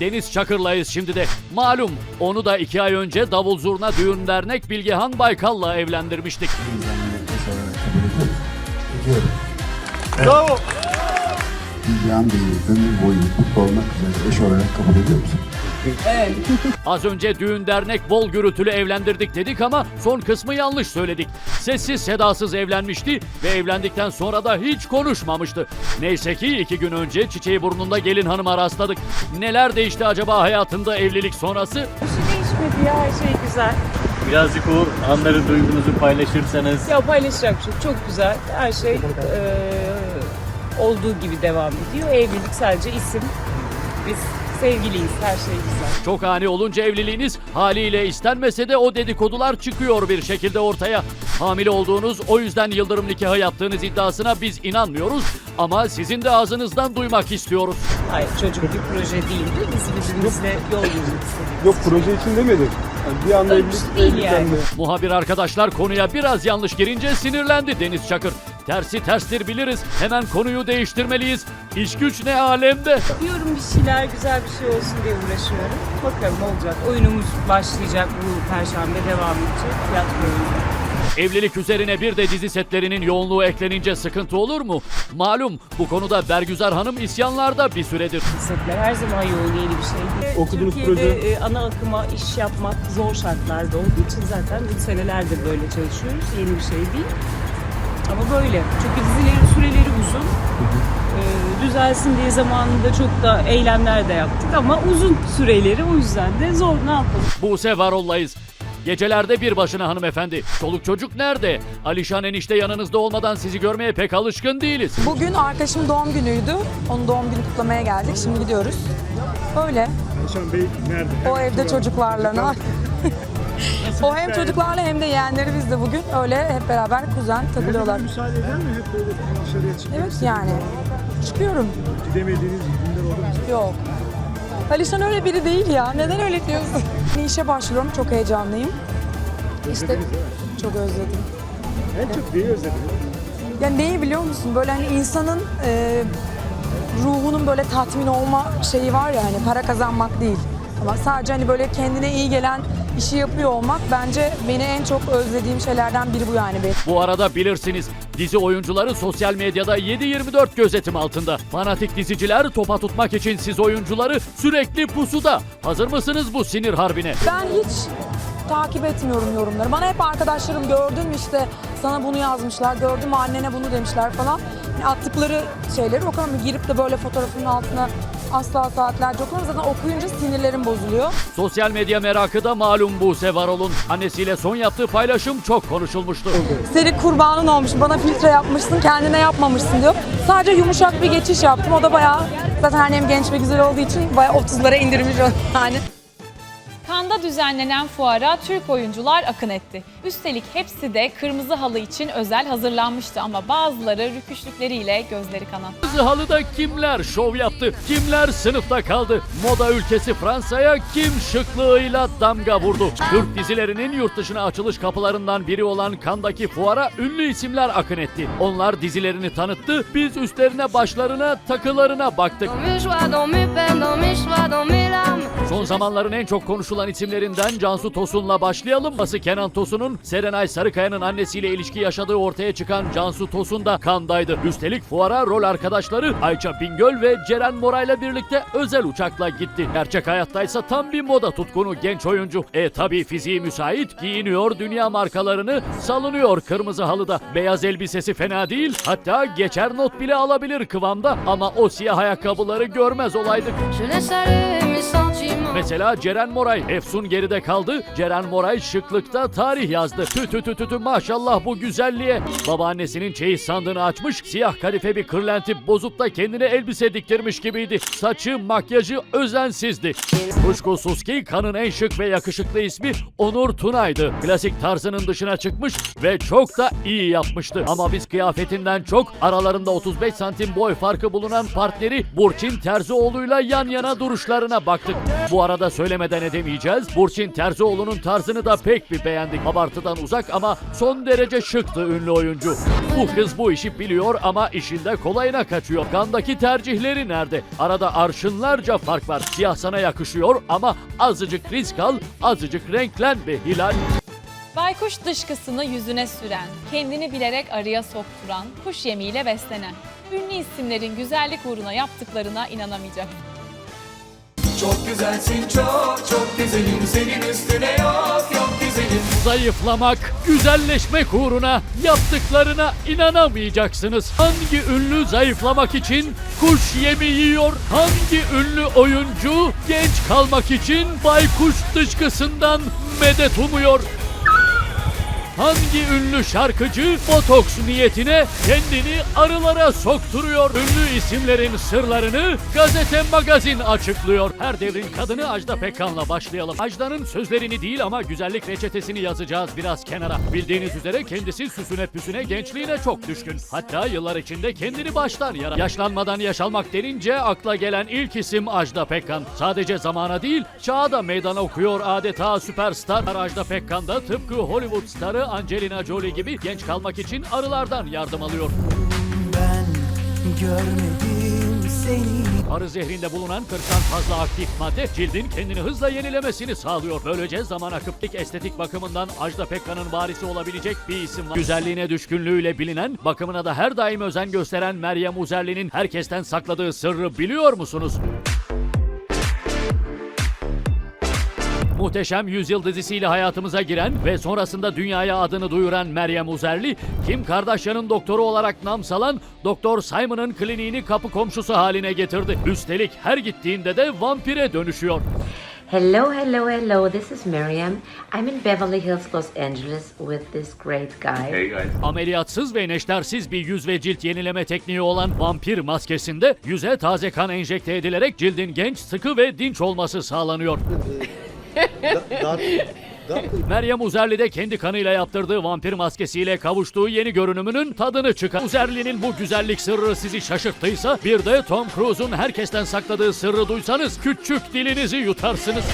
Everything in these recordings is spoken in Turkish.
Deniz Çakır'layız şimdi de. Malum onu da iki ay önce Davul Zurna Düğün Dernek Bilgehan Baykal'la evlendirmiştik. Bravo. Bilgehan Bey'i ömür boyu mutlu olmak üzere eş olarak kabul ediyor musun? Az önce düğün dernek bol gürültülü evlendirdik dedik ama son kısmı yanlış söyledik. Sessiz sedasız evlenmişti ve evlendikten sonra da hiç konuşmamıştı. Neyse ki iki gün önce çiçeği burnunda gelin hanıma rastladık. Neler değişti acaba hayatında evlilik sonrası? Bir şey değişmedi ya her şey güzel. Birazcık o anları duygunuzu paylaşırsanız. Ya şey yok. çok güzel. Her şey eee, olduğu gibi devam ediyor. Evlilik sadece isim. Biz sevgiliyiz. Her şey güzel. Çok ani olunca evliliğiniz haliyle istenmese de o dedikodular çıkıyor bir şekilde ortaya. Hamile olduğunuz o yüzden yıldırım nikahı yaptığınız iddiasına biz inanmıyoruz ama sizin de ağzınızdan duymak istiyoruz. Hayır çocuk bir proje değildi. Biz birbirimizle yol yürüdük. Yok proje için demedim. Yani bir anda bir şey evlilik değil yani. Muhabir arkadaşlar konuya biraz yanlış girince sinirlendi Deniz Çakır. Tersi terstir biliriz. Hemen konuyu değiştirmeliyiz. İş güç ne alemde. Diyorum bir şeyler güzel bir şey olsun diye uğraşıyorum. Bakalım olacak. Oyunumuz başlayacak bu perşembe devam edecek. Tiyatro oyunu. Evlilik üzerine bir de dizi setlerinin yoğunluğu eklenince sıkıntı olur mu? Malum bu konuda Bergüzar Hanım isyanlarda bir süredir. Setler her zaman yoğun yeni bir şey. Okuduğunuz Türkiye'de proje? e, ana akıma iş yapmak zor şartlarda olduğu için zaten senelerdir böyle çalışıyoruz. Yeni bir şey değil. Ama böyle. Çünkü dizilerin süreleri uzun. E, düzelsin diye zamanında çok da eylemler de yaptık ama uzun süreleri o yüzden de zor ne yapalım. Buse Varol'layız. Gecelerde bir başına hanımefendi. Çoluk çocuk nerede? Alişan enişte yanınızda olmadan sizi görmeye pek alışkın değiliz. Bugün arkadaşımın doğum günüydü. Onun doğum günü kutlamaya geldik. Şimdi gidiyoruz. Öyle. Nişan Bey nerede? O evde çocuklarla. O hem çocuklarla hem de yeğenleri bizde bugün. Öyle hep beraber kuzen takılıyorlar. Müsaade eder mi hep böyle dışarıya çıkmak? Evet yani. Çıkıyorum. Gidemediğiniz günler oldu mu? Yok. Alişan öyle biri değil ya. Neden öyle diyorsun? İşe başlıyorum. Çok heyecanlıyım. İşte çok özledim. En çok neyi özlediniz? Ya neyi biliyor musun? Böyle hani insanın e, ruhunun böyle tatmin olma şeyi var ya hani para kazanmak değil. Ama sadece hani böyle kendine iyi gelen işi yapıyor olmak bence beni en çok özlediğim şeylerden biri bu yani benim. Bu arada bilirsiniz dizi oyuncuları sosyal medyada 7-24 gözetim altında. Fanatik diziciler topa tutmak için siz oyuncuları sürekli pusuda. Hazır mısınız bu sinir harbine? Ben hiç takip etmiyorum yorumları. Bana hep arkadaşlarım gördün mü işte sana bunu yazmışlar, gördün mü annene bunu demişler falan. Yani attıkları şeyleri okamıyorum. Girip de böyle fotoğrafının altına asla saatlerce okamıyorum. Zaten okuyunca sinirlerim bozuluyor. Sosyal medya merakı da malum Buse Varol'un. Annesiyle son yaptığı paylaşım çok konuşulmuştu. Seni kurbanın olmuş, bana filtre yapmışsın, kendine yapmamışsın diyor. Sadece yumuşak bir geçiş yaptım. O da bayağı, zaten annem genç ve güzel olduğu için bayağı 30'lara indirmiş o yani. Kanda düzenlenen fuara Türk oyuncular akın etti. Üstelik hepsi de kırmızı halı için özel hazırlanmıştı ama bazıları rüküşlükleriyle gözleri kanattı. Kızı halıda kimler şov yaptı, kimler sınıfta kaldı. Moda ülkesi Fransa'ya kim şıklığıyla damga vurdu. Türk dizilerinin yurt dışına açılış kapılarından biri olan Kandaki fuara ünlü isimler akın etti. Onlar dizilerini tanıttı, biz üstlerine başlarına takılarına baktık. Son zamanların en çok konuşulan isimlerinden Cansu Tosun'la başlayalım. Bası Kenan Tosun'un Serenay Sarıkaya'nın annesiyle ilişki yaşadığı ortaya çıkan Cansu Tosun da kandaydı. Üstelik fuara rol arkadaşları Ayça Bingöl ve Ceren Moray'la birlikte özel uçakla gitti. Gerçek hayattaysa tam bir moda tutkunu genç oyuncu. E tabi fiziği müsait, giyiniyor dünya markalarını, salınıyor kırmızı halıda. Beyaz elbisesi fena değil, hatta geçer not bile alabilir kıvamda ama o siyah ayakkabıları görmez olaydık. Je Mesela Ceren Moray. Efsun geride kaldı. Ceren Moray şıklıkta tarih yazdı. Tü tü tü tü tü maşallah bu güzelliğe. Babaannesinin çeyiz sandığını açmış. Siyah kadife bir kırlenti bozup da kendine elbise diktirmiş gibiydi. Saçı, makyajı özensizdi. Kuşkusuz ki kanın en şık ve yakışıklı ismi Onur Tunay'dı. Klasik tarzının dışına çıkmış ve çok da iyi yapmıştı. Ama biz kıyafetinden çok aralarında 35 santim boy farkı bulunan partneri Burçin Terzioğlu'yla yan yana duruşlarına baktık. Bu arada söylemeden edemeyeceğiz. Burçin Terzioğlu'nun tarzını da pek bir beğendik. Abartıdan uzak ama son derece şıktı ünlü oyuncu. Bu kız bu işi biliyor ama işinde kolayına kaçıyor. Kandaki tercihleri nerede? Arada arşınlarca fark var. Siyah sana yakışıyor ama azıcık risk al, azıcık renklen be Hilal. Baykuş dışkısını yüzüne süren, kendini bilerek arıya sokturan, kuş yemiyle beslenen. Ünlü isimlerin güzellik uğruna yaptıklarına inanamayacak. Zayıflamak, güzelleşmek uğruna yaptıklarına inanamayacaksınız. Hangi ünlü zayıflamak için kuş yemi yiyor? Hangi ünlü oyuncu genç kalmak için baykuş dışkısından medet umuyor? Hangi ünlü şarkıcı botoks niyetine kendini arılara sokturuyor? Ünlü isimlerin sırlarını gazete magazin açıklıyor. Her devrin kadını Ajda Pekkan'la başlayalım. Ajda'nın sözlerini değil ama güzellik reçetesini yazacağız biraz kenara. Bildiğiniz üzere kendisi süsüne püsüne gençliğine çok düşkün. Hatta yıllar içinde kendini baştan yarar. Yaşlanmadan yaşalmak denince akla gelen ilk isim Ajda Pekkan. Sadece zamana değil çağa da meydan okuyor adeta süperstar. Ajda Pekkan da tıpkı Hollywood starı Angelina Jolie gibi genç kalmak için arılardan yardım alıyor. Ben görmedim seni Arı zehrinde bulunan 40'tan fazla aktif madde cildin kendini hızla yenilemesini sağlıyor. Böylece zaman akıp estetik bakımından Ajda Pekkan'ın varisi olabilecek bir isim var. Güzelliğine düşkünlüğüyle bilinen, bakımına da her daim özen gösteren Meryem Uzerli'nin herkesten sakladığı sırrı biliyor musunuz? Muhteşem Yüzyıl dizisiyle hayatımıza giren ve sonrasında dünyaya adını duyuran Meryem Uzerli, Kim Kardashian'ın doktoru olarak nam salan Doktor Simon'ın kliniğini kapı komşusu haline getirdi. Üstelik her gittiğinde de vampire dönüşüyor. Hello, hello, hello. This is Miriam. I'm in Beverly Hills, Los Angeles with this great guy. Ameliyatsız ve neştersiz bir yüz ve cilt yenileme tekniği olan vampir maskesinde yüze taze kan enjekte edilerek cildin genç, sıkı ve dinç olması sağlanıyor. that, that Meryem Uzerli de kendi kanıyla yaptırdığı vampir maskesiyle kavuştuğu yeni görünümünün tadını çıkar. Uzerli'nin bu güzellik sırrı sizi şaşırttıysa bir de Tom Cruise'un herkesten sakladığı sırrı duysanız küçük dilinizi yutarsınız.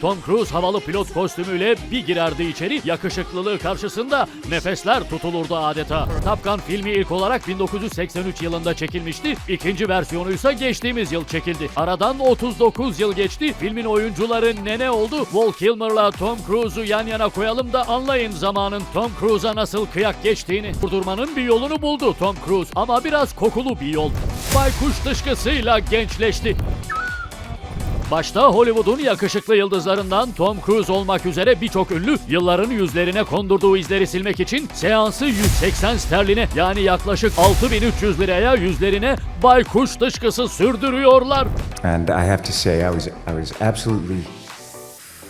Tom Cruise havalı pilot kostümüyle bir girerdi içeri yakışıklılığı karşısında nefesler tutulurdu adeta. Top Gun filmi ilk olarak 1983 yılında çekilmişti. İkinci versiyonu ise geçtiğimiz yıl çekildi. Aradan 39 yıl geçti. Filmin oyuncuları ne ne oldu? Val Kilmer'la Tom Cruise'u yan yana koyalım da anlayın zamanın Tom Cruise'a nasıl kıyak geçtiğini. Durdurmanın bir yolunu buldu Tom Cruise ama biraz kokulu bir yol. Baykuş dışkısıyla gençleşti. Başta Hollywood'un yakışıklı yıldızlarından Tom Cruise olmak üzere birçok ünlü yılların yüzlerine kondurduğu izleri silmek için seansı 180 sterline yani yaklaşık 6300 liraya yüzlerine baykuş dışkısı sürdürüyorlar. And I have to say, I was I was absolutely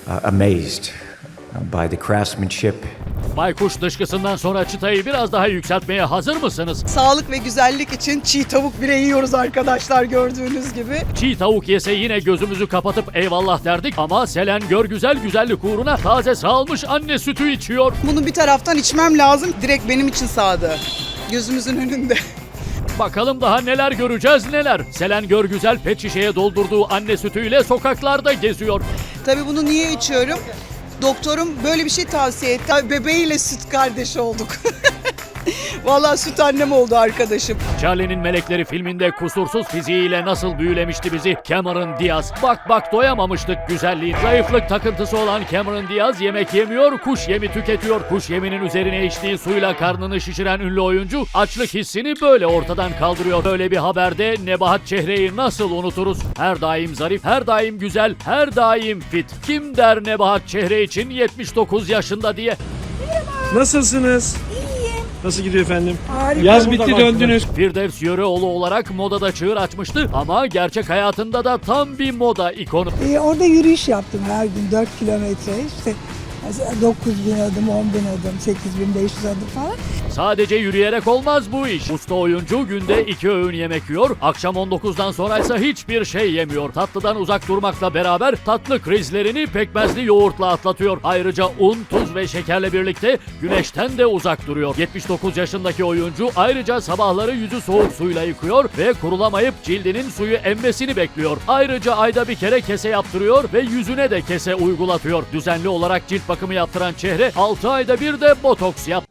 uh, amazed by the craftsmanship Baykuş dışkısından sonra çıtayı biraz daha yükseltmeye hazır mısınız? Sağlık ve güzellik için çiğ tavuk bile yiyoruz arkadaşlar gördüğünüz gibi. Çiğ tavuk yese yine gözümüzü kapatıp eyvallah derdik ama Selen Görgüzel güzellik uğruna taze sağılmış anne sütü içiyor. Bunu bir taraftan içmem lazım. Direkt benim için sağdı. Gözümüzün önünde. Bakalım daha neler göreceğiz neler. Selen Görgüzel pet şişeye doldurduğu anne sütüyle sokaklarda geziyor. Tabii bunu niye içiyorum? Doktorum böyle bir şey tavsiye etti. Bebeğiyle süt kardeşi olduk. Vallahi süt annem oldu arkadaşım. Charlie'nin Melekleri filminde kusursuz fiziğiyle nasıl büyülemişti bizi Cameron Diaz. Bak bak doyamamıştık güzelliğin. Zayıflık takıntısı olan Cameron Diaz yemek yemiyor, kuş yemi tüketiyor. Kuş yeminin üzerine içtiği suyla karnını şişiren ünlü oyuncu açlık hissini böyle ortadan kaldırıyor. Böyle bir haberde Nebahat Çehre'yi nasıl unuturuz? Her daim zarif, her daim güzel, her daim fit. Kim der Nebahat Çehre için 79 yaşında diye? Nasılsınız? İyiyim. Nasıl gidiyor efendim? Harika. Yaz bitti döndünüz. Firdevs Yöreoğlu olarak modada çığır açmıştı ama gerçek hayatında da tam bir moda ikonu. Ee, orada yürüyüş yaptım her gün 4 kilometre işte. 9 bin adım, 10 bin adım, 8500 adım falan. Sadece yürüyerek olmaz bu iş. Usta oyuncu günde iki öğün yemek yiyor. Akşam 19'dan sonraysa hiçbir şey yemiyor. Tatlıdan uzak durmakla beraber tatlı krizlerini pekmezli yoğurtla atlatıyor. Ayrıca un, tuz ve şekerle birlikte güneşten de uzak duruyor. 79 yaşındaki oyuncu ayrıca sabahları yüzü soğuk suyla yıkıyor ve kurulamayıp cildinin suyu emmesini bekliyor. Ayrıca ayda bir kere kese yaptırıyor ve yüzüne de kese uygulatıyor. Düzenli olarak cilt bakımı yaptıran çehre 6 ayda bir de botoks yap.